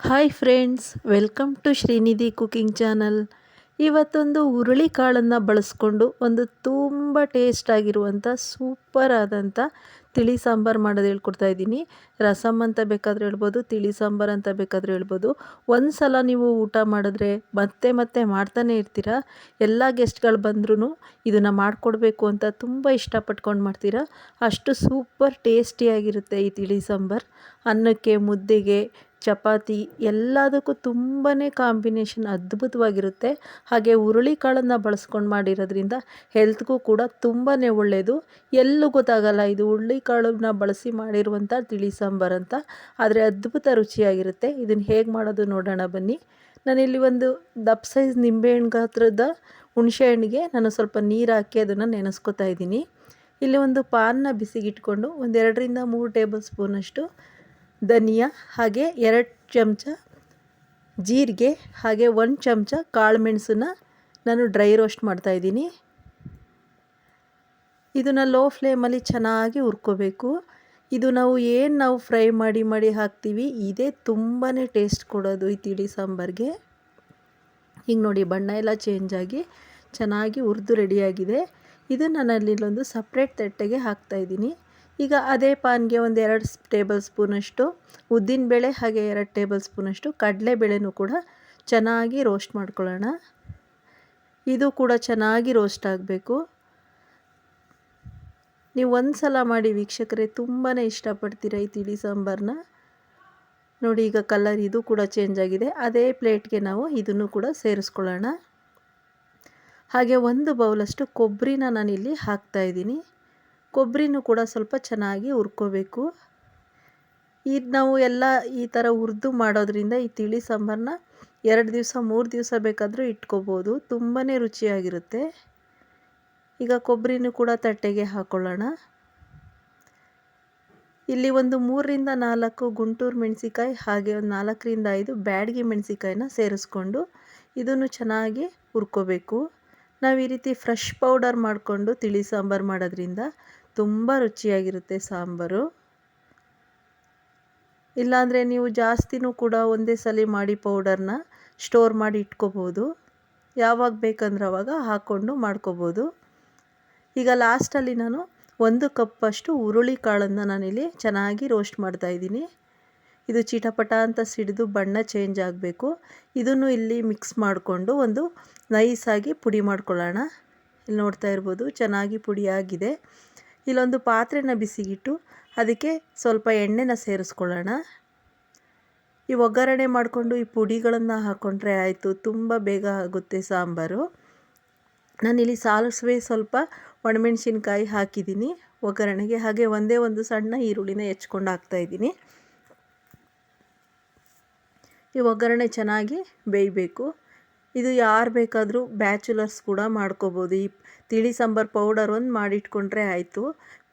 Hi friends welcome to Srinidhi cooking channel ಇವತ್ತೊಂದು ಹುರುಳಿ ಕಾಳನ್ನು ಬಳಸ್ಕೊಂಡು ಒಂದು ತುಂಬ ಟೇಸ್ಟ್ ಆಗಿರುವಂಥ ಸೂಪರ್ ಆದಂಥ ತಿಳಿ ಸಾಂಬಾರು ಮಾಡೋದು ಹೇಳ್ಕೊಡ್ತಾ ಇದ್ದೀನಿ. ರಸಮ್ ಅಂತ ಬೇಕಾದರೂ ಹೇಳ್ಬೋದು, ತಿಳಿ ಸಾಂಬಾರು ಅಂತ ಬೇಕಾದರೂ ಹೇಳ್ಬೋದು. ಒಂದು ಸಲ ನೀವು ಊಟ ಮಾಡಿದ್ರೆ ಮತ್ತೆ ಮತ್ತೆ ಮಾಡ್ತಾನೆ ಇರ್ತೀರ? ಎಲ್ಲ ಗೆಸ್ಟ್ಗಳು ಬಂದ್ರೂ ಇದನ್ನು ಮಾಡಿಕೊಡ್ಬೇಕು ಅಂತ ತುಂಬ ಇಷ್ಟಪಟ್ಕೊಂಡು ಮಾಡ್ತೀರಾ? ಅಷ್ಟು ಸೂಪರ್ ಟೇಸ್ಟಿಯಾಗಿರುತ್ತೆ ಈ ತಿಳಿ ಸಾಂಬಾರು. ಅನ್ನಕ್ಕೆ, ಮುದ್ದೆಗೆ, ಚಪಾತಿ ಎಲ್ಲದಕ್ಕೂ ತುಂಬಾ ಕಾಂಬಿನೇಷನ್ ಅದ್ಭುತವಾಗಿರುತ್ತೆ. ಹಾಗೆ ಹುರುಳಿ ಕಾಳನ್ನು ಬಳಸ್ಕೊಂಡು ಮಾಡಿರೋದ್ರಿಂದ ಹೆಲ್ತ್ಗೂ ಕೂಡ ತುಂಬಾ ಒಳ್ಳೆಯದು ಎಲ್ಲೂ ಗೊತ್ತಾಗಲ್ಲ, ಇದು ಕಾಳನ್ನ ಬಳಸಿ ಮಾಡಿರುವಂಥ ತಿಳಿ ಸಾಂಬಾರು ಅಂತ. ಆದರೆ ಅದ್ಭುತ ರುಚಿಯಾಗಿರುತ್ತೆ. ಇದನ್ನು ಹೇಗೆ ಮಾಡೋದು ನೋಡೋಣ ಬನ್ನಿ. ನಾನಿಲ್ಲಿ ಒಂದು ದಪ್ಪ ಸೈಜ್ ನಿಂಬೆಹಣ್ಣು ಗಾತ್ರದ ಹುಣಸೆ ಹಣ್ಣಿಗೆ ನಾನು ಸ್ವಲ್ಪ ನೀರು ಹಾಕಿ ಅದನ್ನು ನೆನೆಸ್ಕೊತಾ ಇದ್ದೀನಿ. ಇಲ್ಲಿ ಒಂದು ಪಾನ್ನ ಬಿಸಿಗಿಟ್ಕೊಂಡು ಒಂದೆರಡರಿಂದ ಮೂರು ಟೇಬಲ್ ಸ್ಪೂನಷ್ಟು ಧನಿಯಾ, ಹಾಗೆ ಎರಡು ಚಮಚ ಜೀರಿಗೆ, ಹಾಗೆ ಒಂದು ಚಮಚ ಕಾಳು ಮೆಣಸನ್ನ ನಾನು ಡ್ರೈ ರೋಸ್ಟ್ ಮಾಡ್ತಾಯಿದ್ದೀನಿ ಇದನ್ನು ಲೋ ಫ್ಲೇಮಲ್ಲಿ ಚೆನ್ನಾಗಿ ಹುರ್ಕೋಬೇಕು. ಇದು ನಾವು ಏನು ನಾವು ಫ್ರೈ ಮಾಡಿ ಮಾಡಿ ಹಾಕ್ತೀವಿ, ಇದೇ ತುಂಬಾ ಟೇಸ್ಟ್ ಕೊಡೋದು ಈ ತಿಳಿ ಸಾಂಬಾರಿಗೆ. ಈಗ ನೋಡಿ, ಬಣ್ಣ ಎಲ್ಲ ಚೇಂಜ್ ಆಗಿ ಚೆನ್ನಾಗಿ ಹುರಿದು ರೆಡಿಯಾಗಿದೆ ಇದನ್ನು ನಾನು ಅಲ್ಲಿಲ್ಲೊಂದು ಸಪ್ರೇಟ್ ತಟ್ಟೆಗೆ ಹಾಕ್ತಾಯಿದ್ದೀನಿ ಈಗ ಅದೇ ಪಾನ್ಗೆ ಒಂದು ಎರಡು ಟೇಬಲ್ ಸ್ಪೂನಷ್ಟು ಉದ್ದಿನಬೇಳೆ ಹಾಗೆ ಎರಡು ಟೇಬಲ್ ಸ್ಪೂನಷ್ಟು ಕಡಲೆಬೇಳೆನೂ ಕೂಡ ಚೆನ್ನಾಗಿ ರೋಸ್ಟ್ ಮಾಡ್ಕೊಳ್ಳೋಣ. ಇದು ಕೂಡ ಚೆನ್ನಾಗಿ ರೋಸ್ಟ್ ಆಗಬೇಕು. ನೀವು ಒಂದು ಸಲ ಮಾಡಿ ವೀಕ್ಷಕರೇ ತುಂಬಾ ಇಷ್ಟಪಡ್ತೀರ ಈ ತಿಳಿ ಸಾಂಬಾರನ್ನ ನೋಡಿ, ಈಗ ಕಲರ್ ಇದು ಕೂಡ ಚೇಂಜ್ ಆಗಿದೆ. ಅದೇ ಪ್ಲೇಟ್ಗೆ ನಾವು ಇದನ್ನು ಕೂಡ ಸೇರಿಸ್ಕೊಳ್ಳೋಣ. ಹಾಗೆ ಒಂದು ಬೌಲಷ್ಟು ಕೊಬ್ಬರಿನ ನಾನಿಲ್ಲಿ ಹಾಕ್ತಾಯಿದ್ದೀನಿ ಕೊಬ್ಬರಿನೂ ಕೂಡ ಸ್ವಲ್ಪ ಚೆನ್ನಾಗಿ ಹುರ್ಕೋಬೇಕು. ಇದು ನಾವು ಎಲ್ಲ ಈ ಥರ ಹುರಿದು ಮಾಡೋದ್ರಿಂದ ಈ ತಿಳಿ ಸಾಂಬಾರನ್ನ ಎರಡು ದಿವಸ, ಮೂರು ದಿವಸ ಬೇಕಾದರೂ ಇಟ್ಕೋಬೋದು. ತುಂಬಾ ರುಚಿಯಾಗಿರುತ್ತೆ. ಈಗ ಕೊಬ್ಬರಿನೂ ಕೂಡ ತಟ್ಟೆಗೆ ಹಾಕ್ಕೊಳ್ಳೋಣ ಇಲ್ಲಿ ಒಂದು ಮೂರರಿಂದ ನಾಲ್ಕು ಗುಂಟೂರು ಮೆಣಸಿಕಾಯಿ ಹಾಗೆ ಒಂದು ನಾಲ್ಕರಿಂದ ಐದು ಬ್ಯಾಡಗಿ ಮೆಣಸಿಕಾಯಿನ ಸೇರಿಸ್ಕೊಂಡು ಇದನ್ನು ಚೆನ್ನಾಗಿ ಹುರ್ಕೋಬೇಕು. ನಾವು ಈ ರೀತಿ ಫ್ರೆಶ್ ಪೌಡರ್ ಮಾಡಿಕೊಂಡು ತಿಳಿ ಸಾಂಬಾರು ಮಾಡೋದ್ರಿಂದ ತುಂಬ ರುಚಿಯಾಗಿರುತ್ತೆ ಸಾಂಬಾರು. ಇಲ್ಲಾಂದರೆ ನೀವು ಜಾಸ್ತಿನೂ ಕೂಡ ಒಂದೇ ಸಲ ಮಾಡಿ ಪೌಡರ್ನ ಸ್ಟೋರ್ ಮಾಡಿ ಇಟ್ಕೋಬೋದು. ಯಾವಾಗ ಬೇಕಂದ್ರೆ ಅವಾಗ ಹಾಕ್ಕೊಂಡು ಮಾಡ್ಕೋಬೋದು. ಈಗ ಲಾಸ್ಟಲ್ಲಿ ನಾನು ಒಂದು ಕಪ್ಪಷ್ಟು ಹುರುಳಿ ಕಾಳನ್ನು ನಾನಿಲ್ಲಿ ಚೆನ್ನಾಗಿ ರೋಸ್ಟ್ ಮಾಡ್ತಾ ಇದ್ದೀನಿ. ಇದು ಚೀಟಪಟ ಅಂತ ಸಿಡಿದು ಬಣ್ಣ ಚೇಂಜ್ ಆಗಬೇಕು. ಇದನ್ನು ಇಲ್ಲಿ ಮಿಕ್ಸ್ ಮಾಡಿಕೊಂಡು ಒಂದು ನೈಸಾಗಿ ಪುಡಿ ಮಾಡ್ಕೊಳ್ಳೋಣ. ಇಲ್ಲಿ ನೋಡ್ತಾ ಇರ್ಬೋದು ಚೆನ್ನಾಗಿ ಪುಡಿಯಾಗಿದೆ ಇಲ್ಲೊಂದು ಪಾತ್ರೆನ ಬಿಸಿಗಿಟ್ಟು ಅದಕ್ಕೆ ಸ್ವಲ್ಪ ಎಣ್ಣೆನ ಸೇರಿಸ್ಕೊಳ್ಳೋಣ. ಈ ಒಗ್ಗರಣೆ ಮಾಡಿಕೊಂಡು ಈ ಪುಡಿಗಳನ್ನು ಹಾಕ್ಕೊಂಡ್ರೆ ಆಯಿತು, ತುಂಬ ಬೇಗ ಆಗುತ್ತೆ ಸಾಂಬಾರು. ನಾನಿಲ್ಲಿ ಸಾಸಿವೆ ಸ್ವಲ್ಪ ಒಣಮೆಣ್ಸಿನ್ಕಾಯಿ ಹಾಕಿದ್ದೀನಿ. ಒಗ್ಗರಣೆಗೆ ಹಾಗೆ ಒಂದೇ ಒಂದು ಸಣ್ಣ ಈರುಳ್ಳಿನ ಹೆಚ್ಕೊಂಡು ಹಾಕ್ತಾಯಿದ್ದೀನಿ ಈ ಒಗ್ಗರಣೆ ಚೆನ್ನಾಗಿ ಬೇಯಬೇಕು. ಇದು ಯಾರು ಬೇಕಾದರೂ ಬ್ಯಾಚುಲರ್ಸ್ ಕೂಡ ಮಾಡ್ಕೋಬೋದು. ಈ ತಿಳಿ ಸಾಂಬಾರು ಪೌಡರ್ ಒಂದು ಮಾಡಿಟ್ಕೊಂಡ್ರೆ ಆಯಿತು.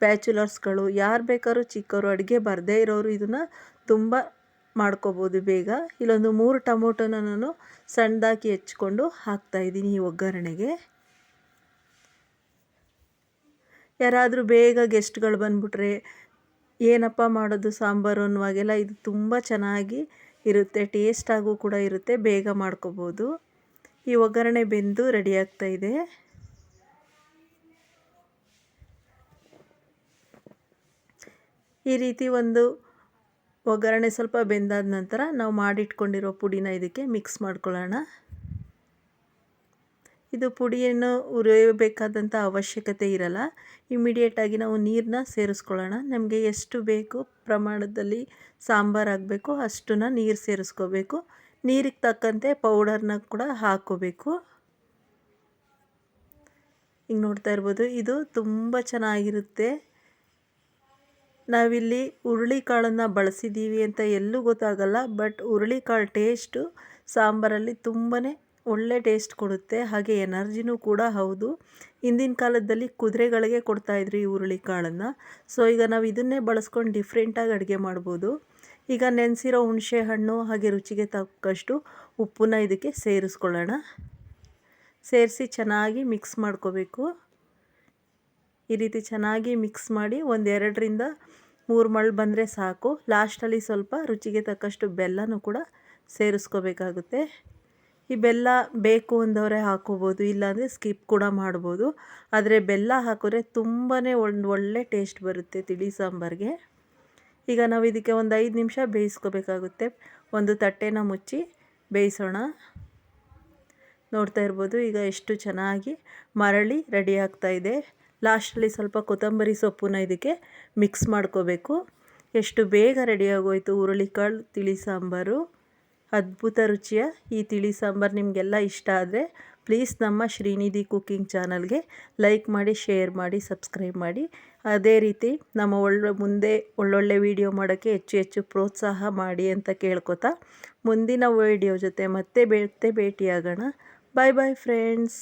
ಬ್ಯಾಚುಲರ್ಸ್ಗಳು ಯಾರು ಬೇಕಾದ್ರೂ ಚಿಕ್ಕವರು ಅಡುಗೆ ಬರದೇ ಇರೋರು ಇದನ್ನು ತುಂಬ ಮಾಡ್ಕೋಬೋದು ಬೇಗ. ಇಲ್ಲೊಂದು ಮೂರು ಟೊಮೊಟೊನ ನಾನು ಸಣ್ಣದಾಗಿ ಹೆಚ್ಕೊಂಡು ಹಾಕ್ತಾಯಿದ್ದೀನಿ ಈ ಒಗ್ಗರಣೆಗೆ. ಯಾರಾದರೂ ಬೇಗ ಗೆಸ್ಟ್ಗಳು ಬಂದುಬಿಟ್ರೆ ಏನಪ್ಪ ಮಾಡೋದು ಸಾಂಬಾರು ಅನ್ನುವಾಗೆಲ್ಲ ಇದು ತುಂಬ ಚೆನ್ನಾಗಿ ಇರುತ್ತೆ ಟೇಸ್ಟಾಗೂ ಕೂಡ ಇರುತ್ತೆ, ಬೇಗ ಮಾಡ್ಕೋಬೋದು. ಈ ಒಗ್ಗರಣೆ ಬೆಂದು ರೆಡಿ ಆಗ್ತಾ ಇದೆ. ಈ ರೀತಿ ಒಂದು ಒಗ್ಗರಣೆ ಸ್ವಲ್ಪ ಬೆಂದಾದ ನಂತರ ನಾವು ಮಾಡಿಟ್ಕೊಂಡಿರೋ ಪುಡಿನ ಇದಕ್ಕೆ ಮಿಕ್ಸ್ ಮಾಡ್ಕೊಳ್ಳೋಣ. ಇದು ಪುಡಿಯನ್ನು ಉರಿಯಬೇಕಾದಂಥ ಅವಶ್ಯಕತೆ ಇರಲ್ಲ. ಇಮಿಡಿಯೇಟಾಗಿ ನಾವು ನೀರನ್ನ ಸೇರಿಸ್ಕೊಳ್ಳೋಣ. ನಮಗೆ ಎಷ್ಟು ಬೇಕು ಪ್ರಮಾಣದಲ್ಲಿ ಸಾಂಬಾರು ಆಗಬೇಕು ಅಷ್ಟನ್ನ ನೀರು ಸೇರಿಸ್ಕೋಬೇಕು. ನೀರಿಗೆ ತಕ್ಕಂತೆ ಪೌಡರ್ನ ಕೂಡ ಹಾಕೋಬೇಕು. ಹಿಂಗೆ ನೋಡ್ತಾ ಇರ್ಬೋದು. ಇದು ತುಂಬ ಚೆನ್ನಾಗಿರುತ್ತೆ. ನಾವಿಲ್ಲಿ ಹುರುಳಿಕಾಳನ್ನು ಬಳಸಿದ್ದೀವಿ ಅಂತ ಎಲ್ಲೂ ಗೊತ್ತಾಗಲ್ಲ, ಬಟ್ ಹುರುಳಿಕಾಳು ಟೇಸ್ಟು ಸಾಂಬಾರಲ್ಲಿ ತುಂಬಾ ಒಳ್ಳೆ ಟೇಸ್ಟ್ ಕೊಡುತ್ತೆ, ಹಾಗೆ ಎನರ್ಜಿನೂ ಕೂಡ ಹೌದು. ಹಿಂದಿನ ಕಾಲದಲ್ಲಿ ಕುದುರೆಗಳಿಗೆ ಕೊಡ್ತಾಯಿದ್ರು ಈ ಹುರುಳಿ ಕಾಳನ್ನು. ಸೊ ಈಗ ನಾವು ಇದನ್ನೇ ಬಳಸ್ಕೊಂಡು ಡಿಫ್ರೆಂಟಾಗಿ ಅಡುಗೆ ಮಾಡ್ಬೋದು. ಈಗ ನೆನೆಸಿರೋ ಹುಣಸೆ ಹಣ್ಣು, ಹಾಗೆ ರುಚಿಗೆ ತಕ್ಕಷ್ಟು ಉಪ್ಪನ್ನ ಇದಕ್ಕೆ ಸೇರಿಸ್ಕೊಳ್ಳೋಣ. ಸೇರಿಸಿ ಚೆನ್ನಾಗಿ ಮಿಕ್ಸ್ ಮಾಡ್ಕೋಬೇಕು. ಈ ರೀತಿ ಚೆನ್ನಾಗಿ ಮಿಕ್ಸ್ ಮಾಡಿ ಒಂದೆರಡರಿಂದ ಮೂರು ಮಳ್ ಬಂದರೆ ಸಾಕು. ಲಾಸ್ಟಲ್ಲಿ ಸ್ವಲ್ಪ ರುಚಿಗೆ ತಕ್ಕಷ್ಟು ಬೆಲ್ಲನೂ ಕೂಡ ಸೇರಿಸ್ಕೋಬೇಕಾಗುತ್ತೆ. ಈ ಬೆಲ್ಲ ಬೇಕು ಅಂದವರೇ ಹಾಕೋಬೋದು, ಇಲ್ಲಾಂದರೆ ಸ್ಕಿಪ್ ಕೂಡ ಮಾಡ್ಬೋದು. ಆದರೆ ಬೆಲ್ಲ ಹಾಕಿದ್ರೆ ತುಂಬಾ ಒಂದು ಒಳ್ಳೆ ಟೇಸ್ಟ್ ಬರುತ್ತೆ ತಿಳಿ ಸಾಂಬಾರಿಗೆ. ಈಗ ನಾವು ಇದಕ್ಕೆ ಒಂದು ಐದು ನಿಮಿಷ ಬೇಯಿಸ್ಕೋಬೇಕಾಗುತ್ತೆ. ಒಂದು ತಟ್ಟೆನ ಮುಚ್ಚಿ ಬೇಯಿಸೋಣ. ನೋಡ್ತಾ ಇರ್ಬೋದು, ಈಗ ಎಷ್ಟು ಚೆನ್ನಾಗಿ ಮರಳಿ ರೆಡಿ ಆಗ್ತಾ ಇದೆ. ಲಾಸ್ಟಲ್ಲಿ ಸ್ವಲ್ಪ ಕೊತ್ತಂಬರಿ ಸೊಪ್ಪನ್ನ ಇದಕ್ಕೆ ಮಿಕ್ಸ್ ಮಾಡ್ಕೋಬೇಕು. ಎಷ್ಟು ಬೇಗ ರೆಡಿಯಾಗೋಯಿತು ಹುರುಳಿಕಾಳು, ತಿಳಿ ಸಾಂಬಾರು. ಅದ್ಭುತ ರುಚಿಯ ಈ ತಿಳಿ ಸಾಂಬಾರು ನಿಮಗೆಲ್ಲ ಇಷ್ಟ ಆದರೆ ಪ್ಲೀಸ್ ನಮ್ಮ ಶ್ರೀನಿಧಿ ಕುಕ್ಕಿಂಗ್ ಚಾನಲ್ಗೆ ಲೈಕ್ ಮಾಡಿ ಶೇರ್ ಮಾಡಿ ಸಬ್ಸ್ಕ್ರೈಬ್ ಮಾಡಿ. ಅದೇ ರೀತಿ ನಮ್ಮ ಒಳ್ಳೆ ಮುಂದೆ ಒಳ್ಳೊಳ್ಳೆ ವೀಡಿಯೋ ಮಾಡೋಕ್ಕೆ ಹೆಚ್ಚು ಹೆಚ್ಚು ಪ್ರೋತ್ಸಾಹ ಮಾಡಿ ಅಂತ ಕೇಳ್ಕೊತಾ ಮುಂದಿನ ವೀಡಿಯೋ ಜೊತೆ ಮತ್ತೆ ಬೇಟೆ ಭೇಟಿಯಾಗೋಣ. ಬಾಯ್ ಬಾಯ್ ಫ್ರೆಂಡ್ಸ್